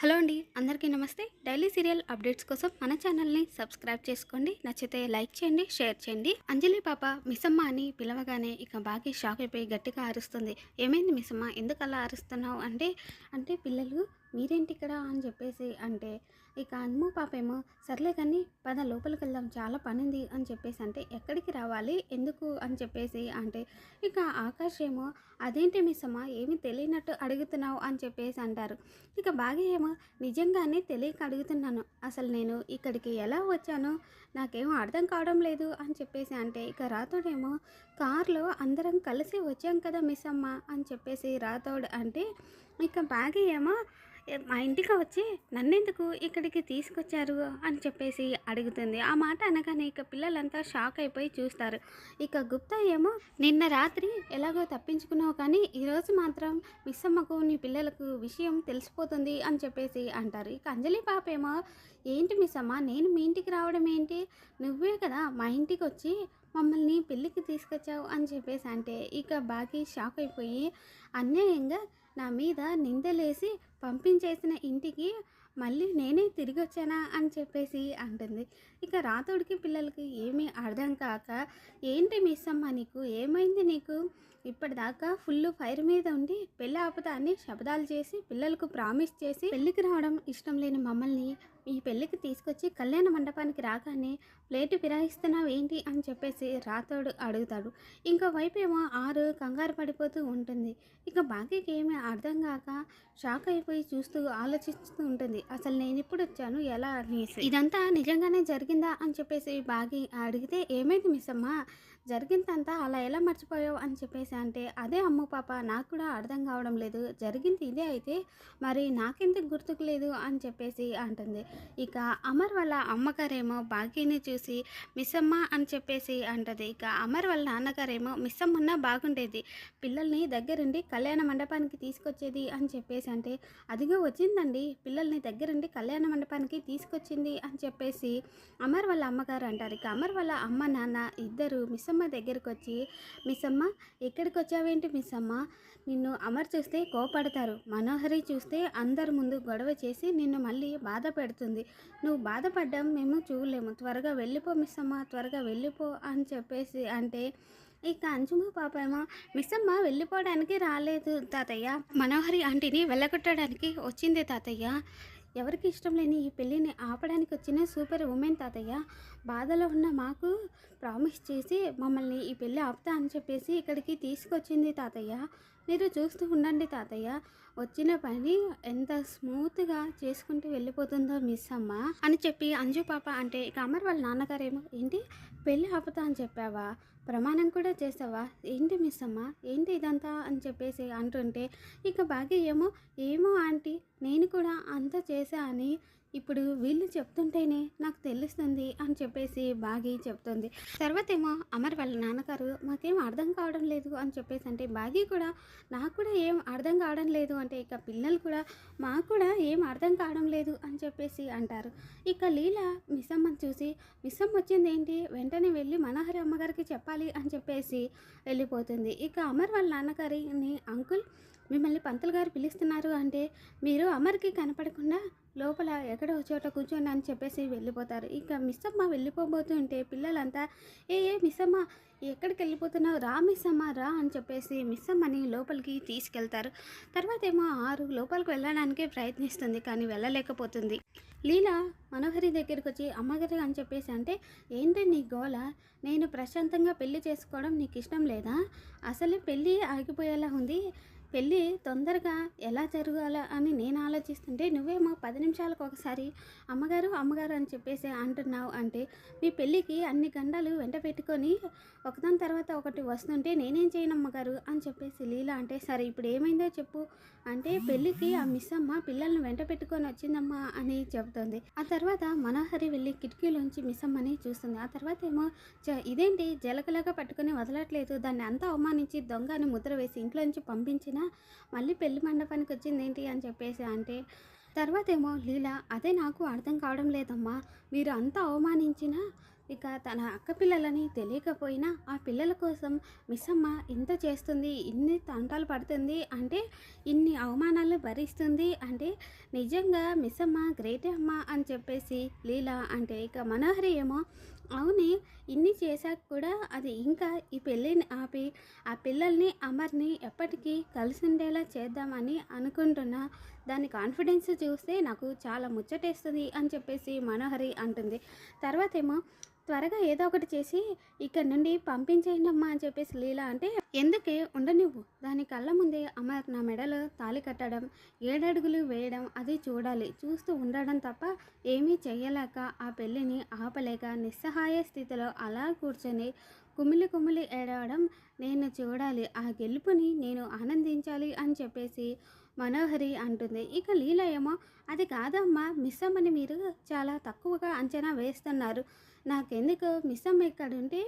Hello అండి అందరికీ నమస్తే. డైలీ సీరియల్ అప్డేట్స్ కోసం మన ఛానల్ని సబ్స్క్రైబ్ చేసుకోండి. నచ్చితే లైక్ చేయండి షేర్ చేయండి. అంజలి పాప మిసమ్మ అని పిలవగానే ఇక బాగా షాక్ అయిపోయి గట్టిగా అరుస్తుంది. ఏమైంది మిసమ్మ? ఎందుకు అలా అరుస్తున్నావు? అంటే అంటే పిల్లలు మీరేంటి ఇక్కడ అని చెప్పేసి అంటే ఇక అమ్ము పాపేమో సర్లే కానీ పద లోపలికి వెళ్దాం చాలా పనింది అని చెప్పేసి అంటే ఎక్కడికి రావాలి ఎందుకు అని చెప్పేసి అంటే ఇక ఆకాష్ ఏమో అదేంటి మిస్సమ్మ ఏమీ తెలియనట్టు అడుగుతున్నావు అని చెప్పేసి అంటారు. ఇక బాగా ఏమో నిజంగానే తెలియక అడుగుతున్నాను అసలు నేను ఇక్కడికి ఎలా వచ్చానో నాకేమో అర్థం కావడం లేదు అని చెప్పేసి అంటే ఇక రాతోడేమో కార్లో అందరం కలిసి వచ్చాం కదా మిస్ అమ్మ అని చెప్పేసి రాతోడు అంటే ఇక బాగా ఏమో మా ఇంటికి వచ్చి నన్నెందుకు ఇక్కడికి తీసుకొచ్చారు? అని చెప్పేసి అడుగుతుంది. ఆ మాట అనగానే ఇక పిల్లలంతా షాక్ అయిపోయి చూస్తారు. ఇక గుప్తా ఏమో నిన్న రాత్రి ఎలాగో తప్పించుకున్నావు కానీ ఈరోజు మాత్రం మిస్ అమ్మకు నీ పిల్లలకు విషయం తెలిసిపోతుంది అని చెప్పేసి అంటారు. ఇక అంజలి పాప ఏమో ఏంటి మిస్ అమ్మ నేను మీ ఇంటికి రావడం ఏంటి? నువ్వే కదా మా ఇంటికి వచ్చి మమ్మల్ని పెళ్ళికి తీసుకొచ్చావు అని చెప్పేసి అంటే ఇక బాగా షాక్ అయిపోయి అన్యాయంగా నా మీద నిందలేసి పంపించేసిన ఇంటికి మళ్ళీ నేనే తిరిగి వచ్చానా అని చెప్పేసి అంటుంది. ఇక రాతోడికి పిల్లలకి ఏమీ అర్థం కాక ఏంటి మిస్ అమ్మ నీకు? ఏమైంది నీకు? ఇప్పటిదాకా ఫుల్ ఫైర్ మీద ఉండి పెళ్ళి ఆపుతా అని శబ్దాలు చేసి పిల్లలకు ప్రామిస్ చేసి పెళ్ళికి రావడం ఇష్టం లేని మమ్మల్ని ఈ పెళ్ళికి తీసుకొచ్చి కళ్యాణ మండపానికి రాగానే ప్లేటు ఫిరాయిస్తున్నావు ఏంటి? అని చెప్పేసి రాతోడు అడుగుతాడు. ఇంకో వైపు ఏమో ఆరు కంగారు పడిపోతూ ఉంటుంది. ఇక బాకీకి ఏమీ అర్థం కాక షాక్ అయిపోయి చూస్తూ ఆలోచిస్తూ ఉంటుంది. అసలు నేను ఇప్పుడు వచ్చాను? ఎలా అనేసి. ఇదంతా నిజంగానే జరిగిందా అని చెప్పేసి బాగి అడిగితే ఏమైంది మిస్ అమ్మ? జరిగిందంతా అలా ఎలా మర్చిపోయావు అని చెప్పేసి అంటే అదే అమ్మ పాప నాకు కూడా అర్థం కావడం లేదు. జరిగింది ఇదే అయితే మరి నాకెందుకు గుర్తుకు లేదు? అని చెప్పేసి అంటుంది. ఇక అమర్ వాళ్ళ అమ్మగారేమో భాగ్యని చూసి మిస్సమ్మ అని చెప్పేసి అంటది. ఇక అమర్ వాళ్ళ నాన్నగారేమో మిస్సమ్మ ఉన్నా బాగుండేది. పిల్లల్ని దగ్గరుండి కళ్యాణ మండపానికి తీసుకొచ్చేది అని చెప్పేసి అంటే అదిగో వచ్చిందండి. పిల్లల్ని దగ్గరుండి కళ్యాణ మండపానికి తీసుకొచ్చింది అని చెప్పేసి అమర్ వాళ్ళ అమ్మగారు అంటారు. ఇక అమర్ వాళ్ళ అమ్మ నాన్న ఇద్దరు మిస్సమ్మ దగ్గరికి వచ్చి మిస్సమ్మ ఎక్కడికి వచ్చావేంటి మిస్సమ్మ నిన్ను అమర్ చూస్తే కోపడతారు. మనోహరి చూస్తే అందరి ముందు గొడవ చేసి నిన్ను మళ్ళీ బాధ పెడుతుంది. నువ్వు బాధపడ్డం మేము చూడలేము. త్వరగా వెళ్ళిపో మిస్సమ్మ త్వరగా వెళ్ళిపో అని చెప్పేసి అంటే ఇక అంజుమ పాప ఏమో మిస్సమ్మ వెళ్ళిపోవడానికి రాలేదు తాతయ్య. మనోహరి ఆంటీని వెళ్ళగొట్టడానికి వచ్చింది తాతయ్య. ఎవరికి ఇష్టం లేని ఈ పెళ్ళిని ఆపడానికి వచ్చిన సూపర్ ఉమెన్ తాతయ్య. బాధలో ఉన్న మాకు ప్రామిస్ చేసి మమ్మల్ని ఈ పెళ్ళి ఆపుతా అని చెప్పేసి ఇక్కడికి తీసుకొచ్చింది తాతయ్య. మీరు చూస్తూ ఉండండి తాతయ్య. వచ్చిన పని ఎంత స్మూత్గా చేసుకుంటూ వెళ్ళిపోతుందో మిస్ అమ్మ అని చెప్పి అంజు పాప అంటే ఇక అమర్ వాళ్ళ నాన్నగారేమో ఏంటి పెళ్ళి ఆపుతా అని చెప్పావా? ప్రమాణం కూడా చేసావా? ఏంటి మిస్ అమ్మ? ఏంటి ఇదంతా? అని చెప్పేసి అంటుంటే ఇక బాగా ఏమో ఏమో ఆంటీ నేను కూడా అంత చేశా అని ఇప్పుడు వీళ్ళు చెప్తుంటేనే నాకు తెలుస్తుంది అని చెప్పేసి బాగి చెప్తుంది. తర్వాత ఏమో అమర్ వాళ్ళ నాన్నగారు మాకేం అర్థం కావడం లేదు అని చెప్పేసి అంటే బాగి కూడా నాకు కూడా ఏం అర్థం కావడం లేదు అంటే ఇక పిల్లలు కూడా మాకు కూడా ఏం అర్థం కావడం లేదు అని చెప్పేసి అంటారు. ఇక లీల మిస్సమ్మని చూసి మిస్సమ్మ వచ్చింది ఏంటి? వెంటనే వెళ్ళి మనోహరి అమ్మగారికి చెప్పాలి అని చెప్పేసి వెళ్ళిపోతుంది. ఇక అమర్ వాళ్ళ నాన్నగారిని అంకుల్ మిమ్మల్ని పంతులు గారు పిలుస్తున్నారు అంటే మీరు అమర్కి కనపడకుండా లోపల ఎక్కడో చోట కూర్చోండి అని చెప్పేసి వెళ్ళిపోతారు. ఇక మిస్సమ్మ వెళ్ళిపోబోతుంటే పిల్లలంతా ఏ ఏ మిస్సమ్మ ఎక్కడికి వెళ్ళిపోతున్నావు? రా మిస్సమ్మ రా అని చెప్పేసి మిస్సమ్మని లోపలికి తీసుకెళ్తారు. తర్వాత ఏమో ఆరు లోపలికి వెళ్ళడానికి ప్రయత్నిస్తుంది కానీ వెళ్ళలేకపోతుంది. లీలా మనోహరి దగ్గరికి వచ్చి అమ్మగారు అని చెప్పేసి అంటే ఏంటి నీ గోల? నేను ప్రశాంతంగా పెళ్ళి చేసుకోవడం నీకు ఇష్టం లేదా? అసలు పెళ్ళి ఆగిపోయేలా ఉంది. పెళ్ళి తొందరగా ఎలా జరగాల అని నేను ఆలోచిస్తుంటే నువ్వేమో పది నిమిషాలకు ఒకసారి అమ్మగారు అమ్మగారు అని చెప్పేసి అంటున్నావు అంటే మీ పెళ్ళికి అన్ని గండాలు వెంట పెట్టుకొని ఒకదాని తర్వాత ఒకటి వస్తుంటే నేనేం చేయను అమ్మగారు అని చెప్పేసి లీల అంటే సరే ఇప్పుడు ఏమైందో చెప్పు అంటే పెళ్ళికి ఆ మిస్ అమ్మ పిల్లల్ని వెంట పెట్టుకొని వచ్చిందమ్మా అని చెబుతుంది. ఆ తర్వాత మనోహరి వెళ్ళి కిటికీలోంచి మిస్ అమ్మని చూస్తుంది. ఆ తర్వాత ఏమో ఇదేంటి జలకలాగా పట్టుకొని వదలట్లేదు దాన్ని అంతా అవమానించి దొంగ అని ముద్ర వేసి ఇంట్లోంచి పంపించిన కదా మళ్ళీ పెళ్ళి మండపానికి వచ్చింది ఏంటి అని చెప్పేసి అంటే తర్వాత ఏమో లీల అదే నాకు అర్థం కావడం లేదమ్మా. మీరు అంతా అవమానించినా ఇక తన అక్క పిల్లలని తెలియకపోయినా ఆ పిల్లల కోసం మిస్సమ్మ ఇంత చేస్తుంది ఇన్ని తంటాలు పడుతుంది అంటే ఇన్ని అవమానాలు భరిస్తుంది అంటే నిజంగా మిస్సమ్మ గ్రేట్ అమ్మ అని చెప్పేసి లీలా అంటే ఇక మనోహరి ఏమో అవునే ఇన్ని చేశాక కూడా అది ఇంకా ఈ పెళ్ళిని ఆపి ఆ పిల్లల్ని అమర్ని ఎప్పటికీ కలిసి ఉండేలా చేద్దామని అనుకుంటున్నా. దాని కాన్ఫిడెన్స్ చూస్తే నాకు చాలా ముచ్చటేస్తుంది అని చెప్పేసి మనోహరి అంటుంది. తర్వాత ఏమో త్వరగా ఏదో ఒకటి చేసి ఇక్కడ నుండి పంపించేయండి అమ్మా అని చెప్పేసి లీలా అంటే ఎందుకే? ఉండనివ్వు. దాని కళ్ళ ముందే అమ్మ నా మెడలో తాళి కట్టడం ఏడడుగులు వేయడం అది చూడాలి. చూస్తూ ఉండడం తప్ప ఏమీ చేయలేక ఆ పెళ్ళిని ఆపలేక నిస్సహాయ స్థితిలో అలా కూర్చొని కుమిలి కుమిలి ఏడవడం నేను చూడాలి. ఆ గెలుపుని నేను ఆనందించాలి అని చెప్పేసి మనోహరి అంటుంది. ఇక లీల ఏమో అది కాదమ్మా. మిస్ అని మీరు చాలా తక్కువగా అంచనా వేస్తున్నారు. నాకెందుకు? మిస్ ఇక్కడుంటే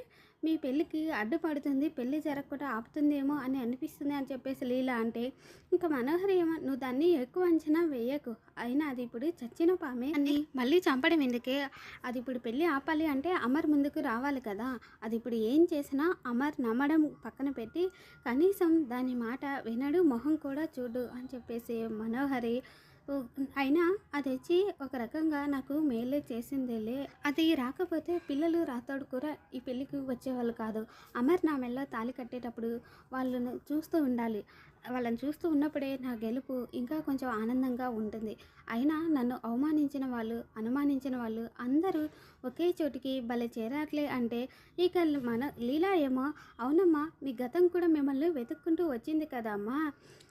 మీ పెళ్ళికి అడ్డుపడుతుంది. పెళ్ళి జరగకుండా ఆపుతుందేమో అని అనిపిస్తుంది అని చెప్పేసి లీలా అంటే ఇంకా మనోహరి ఏమో నువ్వు దాన్ని ఎక్కువ అంచనా వేయకు. అయినా అది ఇప్పుడు చచ్చిన పామే అని మళ్ళీ చంపడం ఎందుకే? అది ఇప్పుడు పెళ్ళి ఆపాలి అంటే అమర్ ముందుకు రావాలి కదా. అది ఇప్పుడు ఏం చేసినా అమర్ నమ్మడం పక్కన పెట్టి కనీసం దాని మాట వినడు మొహం కూడా చూడు అని చెప్పేసి మనోహరి అయినా అది వచ్చి ఒక రకంగా నాకు మేలే చేసిందేలే. అది రాకపోతే పిల్లలు రాతోడు కూడా ఈ పెళ్ళికి వచ్చేవాళ్ళు కాదు. అమర్ నా మెల్ల తాళి కట్టేటప్పుడు వాళ్ళను చూస్తూ ఉండాలి. వాళ్ళని చూస్తూ ఉన్నప్పుడే నా గెలుపు ఇంకా కొంచెం ఆనందంగా ఉంటుంది. అయినా నన్ను అవమానించిన వాళ్ళు అనుమానించిన వాళ్ళు అందరూ ఒకే చోటికి భలే చేరాట్లే అంటే ఇక మన లీలా ఏమో అవునమ్మా మీ గతం కూడా మిమ్మల్ని వెతుక్కుంటూ వచ్చింది కదా అమ్మా.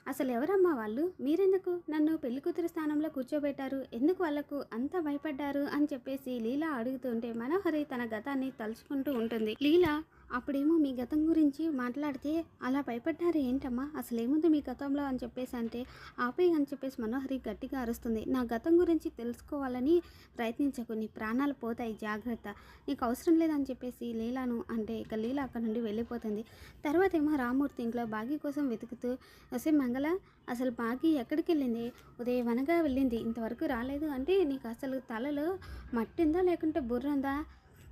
అసలు ఎవరమ్మా వాళ్ళు? మీరెందుకు నన్ను పెళ్ళి కూతురు స్థానంలో కూర్చోబెట్టారు? ఎందుకు వాళ్ళకు అంత భయపడ్డారు? అని చెప్పేసి లీలా అడుగుతుంటే మనోహరి తన గతాన్ని తలుచుకుంటూ ఉంటుంది. లీలా అప్పుడేమో మీ గతం గురించి మాట్లాడితే అలా భయపడ్డారు ఏంటమ్మా? అసలు ఏముంది మీ గతంలో అని చెప్పేసి అంటే ఆపే అని చెప్పేసి మనోహరి గట్టిగా అరుస్తుంది. నా గతం గురించి తెలుసుకోవాలని ప్రయత్నించకు. నీ ప్రాణాలు పోతాయి. జాగ్రత్త. నీకు అవసరం లేదని చెప్పేసి లీలాను అంటే ఇక లీల అక్కడ నుండి వెళ్ళిపోతుంది. తర్వాత ఏమో రామూర్తి ఇంట్లో బాగి కోసం వెతుకుతూ వసే మంగళ అసలు బాగి ఎక్కడికి వెళ్ళింది ఉదయం ఉదయవనగా వెళ్ళింది. ఇంతవరకు రాలేదు అంటే నీకు అసలు తలలో మట్టిందా లేకుంటే బుర్ర ఉందా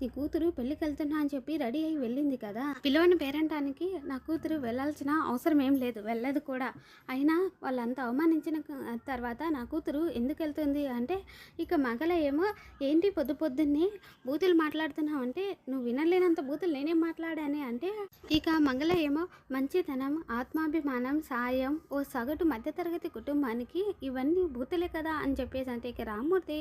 నీ కూతురు పెళ్ళికి వెళ్తున్నా అని చెప్పి రెడీ అయి వెళ్ళింది కదా. పిలవని పేరంటానికి నా కూతురు వెళ్ళాల్సిన అవసరం ఏం లేదు వెళ్ళదు కూడా. అయినా వాళ్ళంతా అవమానించిన తర్వాత నా కూతురు ఎందుకు వెళ్తుంది అంటే ఇక మగల ఏమో ఏంటి పొద్దు పొద్దున్నే బూతులు మాట్లాడుతున్నావు అంటే నువ్వు వినలేనంత బూతులు నేనేం మాట్లాడానే అంటే ఇక మంగళ ఏమో మంచితనం ఆత్మాభిమానం సాయం ఓ సగటు మధ్యతరగతి కుటుంబానికి ఇవన్నీ బూతులే కదా అని చెప్పేసి అంటే ఇక రామ్మూర్తి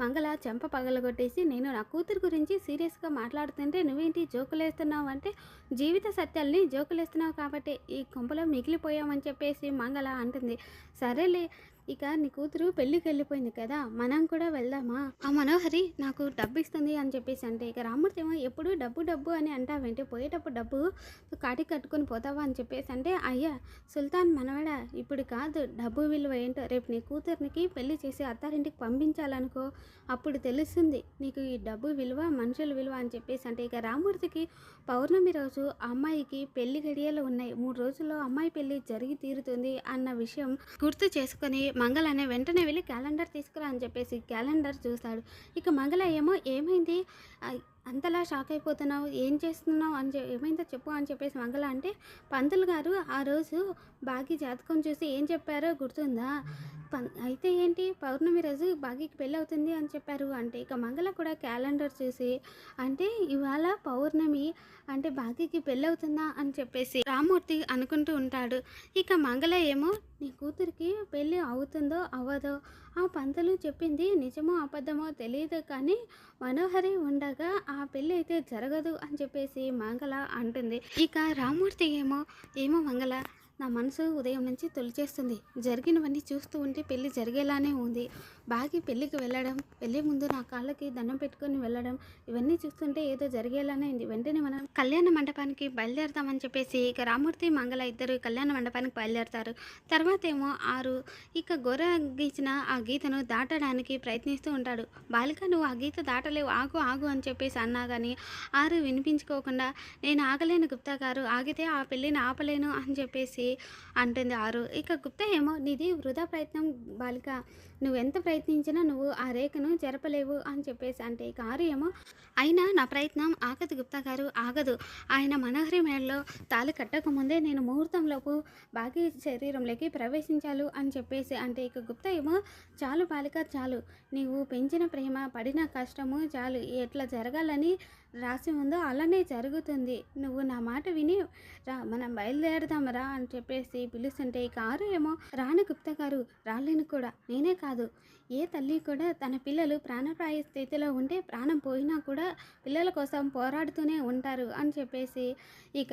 మంగళ చెంప పగలగొట్టేసి నేను నా కూతురు గురించి సీరియస్గా మాట్లాడుతుంటే నువ్వేంటి జోకులేస్తున్నావు? అంటే జీవిత సత్యాల్ని జోకులేస్తున్నావు కాబట్టి ఈ కొంపలో మిగిలిపోయామని చెప్పేసి మంగళ అంటుంది. సరేలే ఇక నీ కూతురు పెళ్ళికి వెళ్ళిపోయింది కదా మనం కూడా వెళ్దామా? ఆ మనోహరి నాకు డబ్బు ఇస్తుంది అని చెప్పేసి అంటే ఇక రామూర్తి ఏమో ఎప్పుడు డబ్బు డబ్బు అని అంటావేంటి పోయేటప్పుడు డబ్బు కాటి కట్టుకొని పోతావా అని చెప్పేసి అంటే అయ్యా సుల్తాన్ మనవడా ఇప్పుడు కాదు డబ్బు విలువ ఏంటో రేపు నీ కూతుర్నికి పెళ్ళి చేసి అత్తారింటికి పంపించాలనుకో అప్పుడు తెలుస్తుంది నీకు ఈ డబ్బు విలువ మనుషుల విలువ అని చెప్పేసి అంటే ఇక రామూర్తికి పౌర్ణమి రోజు అమ్మాయికి పెళ్ళి గడియలు ఉన్నాయి. మూడు రోజుల్లో అమ్మాయి పెళ్ళి జరిగి తీరుతుంది అన్న విషయం గుర్తు చేసుకొని మంగళ అనే వెంటనే వెళ్ళి క్యాలెండర్ తీసుకురా అని చెప్పేసి క్యాలెండర్ చూశాడు ఇక మంగళ ఏమో ఏమైంది? అంతలా షాక్ అయిపోతున్నావు ఏం చేస్తున్నావు? అని చె- ఏమైందో చెప్పు అని చెప్పేసి మంగళ అంటే పంతులు గారు ఆ రోజు బాగి జాతకం చూసి ఏం చెప్పారో గుర్తుందా? పం అయితే ఏంటి? పౌర్ణమి రోజు బాగీకి పెళ్ళి అవుతుంది అని చెప్పారు అంటే ఇక మంగళ కూడా క్యాలెండర్ చూసి అంటే ఇవాళ పౌర్ణమి అంటే బాగీకి పెళ్ళి అవుతుందా అని చెప్పేసి రామూర్తి అనుకుంటూ ఉంటాడు. ఇక మంగళ ఏమో నీ కూతురికి పెళ్ళి అవుతుందో అవ్వదో ఆ పంతులు చెప్పింది నిజమో అబద్ధమో తెలియదు కానీ మనోహరి ఉండగా ఆ పెళ్ళి అయితే జరగదు అని చెప్పేసి మంగళ అంటుంది. ఇక రామూర్తి ఏమో ఏమో మంగళ? నా మనసు ఉదయం నుంచి తొలిచేస్తుంది. జరిగినవన్నీ చూస్తూ ఉంటే పెళ్ళి జరిగేలానే ఉంది. బాగి పెళ్ళికి వెళ్ళడం వెళ్ళే ముందు నా కాళ్ళకి దండం పెట్టుకొని వెళ్ళడం ఇవన్నీ చూస్తుంటే ఏదో జరిగేలానే ఉంది. వెంటనే మనం కళ్యాణ మండపానికి బయలుదేరదామని చెప్పేసి ఇక రామూర్తి మంగళ ఇద్దరు కళ్యాణ మండపానికి బయలుదేరతారు. తర్వాత ఏమో ఆరు ఇక గొర్ర గీచిన ఆ గీతను దాటడానికి ప్రయత్నిస్తూ ఉంటాడు. బాలిక నువ్వు ఆ గీత దాటలేవు ఆగు ఆగు అని చెప్పేసి అన్నా కానీ ఆరు వినిపించుకోకుండా నేను ఆగలేను గుప్తా గారు ఆగితే ఆ పెళ్ళిని ఆపలేను అని చెప్పేసి అంటుంది ఆరు. ఇక గుప్తా ఏమో నీది వృధా ప్రయత్నం బాలిక. నువ్వు ఎంత ప్రయత్నించినా నువ్వు ఆ రేఖను జరపలేవు అని చెప్పేసి అంటే ఇక ఆరు ఏమో అయినా నా ప్రయత్నం ఆగదు గుప్తా గారు ఆగదు. ఆయన మనోహరి మేడలో తాళి కట్టకముందే నేను ముహూర్తంలోపు బాగి శరీరంలోకి ప్రవేశించాలు అని చెప్పేసి అంటే ఇక గుప్తా ఏమో చాలు బాలిక చాలు. నీవు పెంచిన ప్రేమ పడిన కష్టము చాలు. ఎట్లా జరగాలని రాసి ఉందో అలానే జరుగుతుంది. నువ్వు నా మాట విని రా మనం బయలుదేరదాం రా అని చెప్పేసి పిలుస్తుంటే ఈ కారు ఏమో రాను గుప్తా గారు రాలేను కూడా. నేనే కాదు ఏ తల్లి కూడా తన పిల్లలు ప్రాణప్రాయ స్థితిలో ఉంటే ప్రాణం పోయినా కూడా పిల్లల కోసం పోరాడుతూనే ఉంటారు అని చెప్పేసి ఇక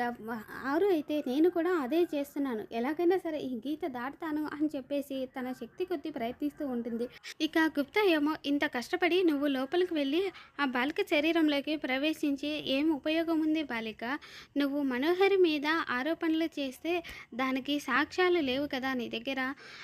ఆరు అయితే నేను కూడా అదే చేస్తున్నాను. ఎలాగైనా సరే ఈ గీత దాటుతాను అని చెప్పేసి తన శక్తి కొద్దీ ప్రయత్నిస్తూ ఉంటుంది. ఇక గుప్తా ఏమో ఇంత కష్టపడి నువ్వు లోపలికి వెళ్ళి ఆ బాలిక శరీరంలోకి ప్రవేశించి ఏం ఉపయోగం ఉంది బాలిక? నువ్వు మనోహరి మీద ఆరోపణలు చేస్తే దానికి సాక్ష్యాలు లేవు కదా నీ దగ్గర?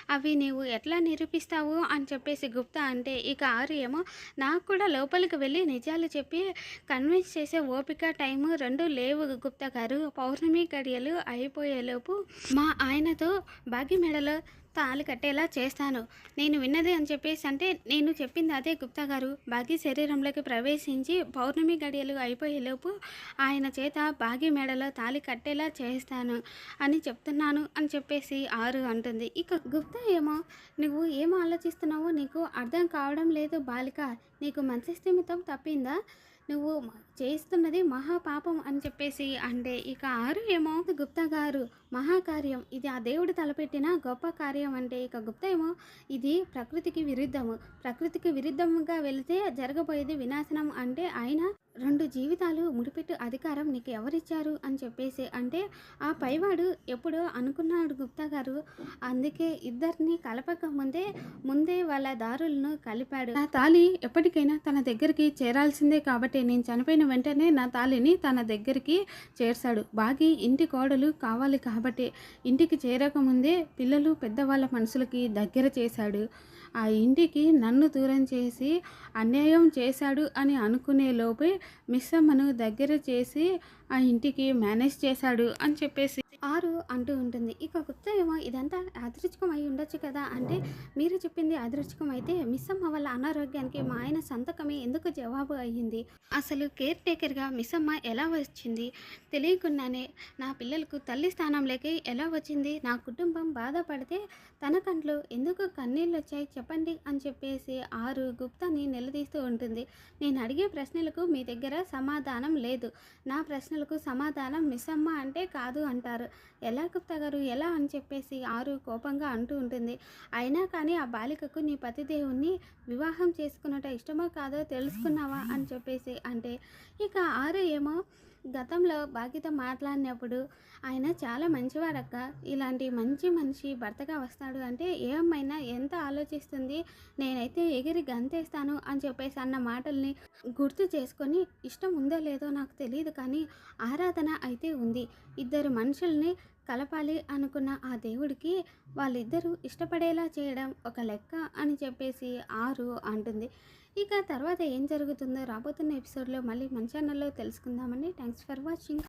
అవి నీవు ఎట్లా నిరూపిస్తావు అని చెప్పేసి గుప్తా అంటే ఇక ఆరు ఏమో నాకు కూడా లోపలికి వెళ్ళి నిజాలు చెప్పి కన్విన్స్ చేసే ఓపిక టైము రెండు లేవు గుప్తా గారు. పౌర్ణమి గడియలు అయిపోయేలోపు మా ఆయనతో బాగి మెడలో తాళి కట్టేలా చేస్తాను. నేను విన్నది అని చెప్పేసి అంటే నేను చెప్పింది అదే గుప్తా గారు. బాగి శరీరంలోకి ప్రవేశించి పౌర్ణమి గడియలు అయిపోయేలోపు ఆయన చేత బాగి మెడలో తాళి కట్టేలా చేస్తాను అని చెప్తున్నాను అని చెప్పేసి ఆరు అంటుంది. ఇక గుప్తా ఏమో నువ్వు ఏం ఆలోచిస్తున్నావో నీకు అర్థం కావడం లేదు బాలిక. నీకు మంచి స్థిమితం తప్పిందా? నువ్వు చేస్తున్నది మహాపాపం అని చెప్పేసి అంటే ఇక ఆరు ఏమో గుప్తా గారు. మహాకార్యం. ఇది ఆ దేవుడు తలపెట్టిన గొప్ప కార్యం అంటే ఇక గుప్తా ఏమో ఇది ప్రకృతికి విరుద్ధము. ప్రకృతికి విరుద్ధముగా వెళితే జరగబోయేది వినాశనం అంటే ఆయన రెండు జీవితాలు ముడిపెట్టు అధికారం నీకు ఎవరిచ్చారు అని చెప్పేసి అంటే ఆ పైవాడు ఎప్పుడో అనుకున్నాడు గుప్తా గారు. అందుకే ఇద్దరిని కలపక ముందే ముందే వాళ్ళ దారులను కలిపాడు. నా తాళి ఎప్పటికైనా తన దగ్గరికి చేరాల్సిందే కాబట్టి నేను చనిపోయిన వెంటనే నా తాళిని తన దగ్గరికి చేర్చాడు. బాగి ఇంటి కోడలు కావాలి కాబట్టి ఇంటికి చేరకముందే పిల్లలు పెద్దవాళ్ళ మనసులకి దగ్గర చేశాడు. ఆ ఇంటికి నన్ను దూరం చేసి అన్యాయం చేశాడు అని అనుకునే లోపే మిస్సమ్మను దగ్గర చేసి ఆ ఇంటికి మేనేజ్ చేశాడు అని చెప్పేసి ఆరు అంటూ ఉంటుంది. ఇక గుప్తా ఏమో ఇదంతా అదృష్టం అయి ఉండొచ్చు కదా అంటే మీరు చెప్పింది అదృష్టం అయితే మిస్సమ్మ వాళ్ళ అనారోగ్యానికి మా ఆయన సంతకమే ఎందుకు జవాబు అయ్యింది? అసలు కేర్ టేకర్గా మిస్సమ్మ ఎలా వచ్చింది? తెలియకుండానే నా పిల్లలకు తల్లి స్థానంలోకి ఎలా వచ్చింది? నా కుటుంబం బాధపడితే తన కంట్లో ఎందుకు కన్నీళ్ళు వచ్చాయి చెప్పండి అని చెప్పేసి ఆరు గుప్తాని నిలదీస్తూ ఉంటుంది. నేను అడిగే ప్రశ్నలకు మీ దగ్గర సమాధానం లేదు. నా ప్రశ్నలకు సమాధానం మిస్సమ్మ అంటే కాదు అంటారు. ఎలా గుప్తా గారు ఎలా అని చెప్పేసి ఆరు కోపంగా అంటూ ఉంటుంది. అయినా కానీ ఆ బాలికకు నీ పతిదేవుణ్ణి వివాహం చేసుకున్నట ఇష్టమో కాదో తెలుసుకున్నావా అని చెప్పేసి అంటే ఇక ఆరు ఏమో గతంలో బాధ్యత మాట్లాడినప్పుడు ఆయన చాలా మంచివాడక్క ఇలాంటి మంచి మనిషి భర్తగా వస్తాడు అంటే ఏ అమ్మైనా ఎంత ఆలోచిస్తుంది? నేనైతే ఎగిరి గంతేస్తాను అని చెప్పేసి అన్న మాటల్ని గుర్తు చేసుకొని ఇష్టం ఉందో లేదో నాకు తెలియదు కానీ ఆరాధన అయితే ఉంది. ఇద్దరు మనుషుల్ని కలపాలి అనుకున్న ఆ దేవుడికి వాళ్ళిద్దరూ ఇష్టపడేలా చేయడం ఒక లెక్క అని చెప్పేసి ఆరు అంటుంది. ఇక తర్వాత ఏం జరుగుతుందో రాబోతున్న ఎపిసోడ్లో మళ్ళీ మన ఛానల్లో తెలుసుకుందామండి. Thanks for watching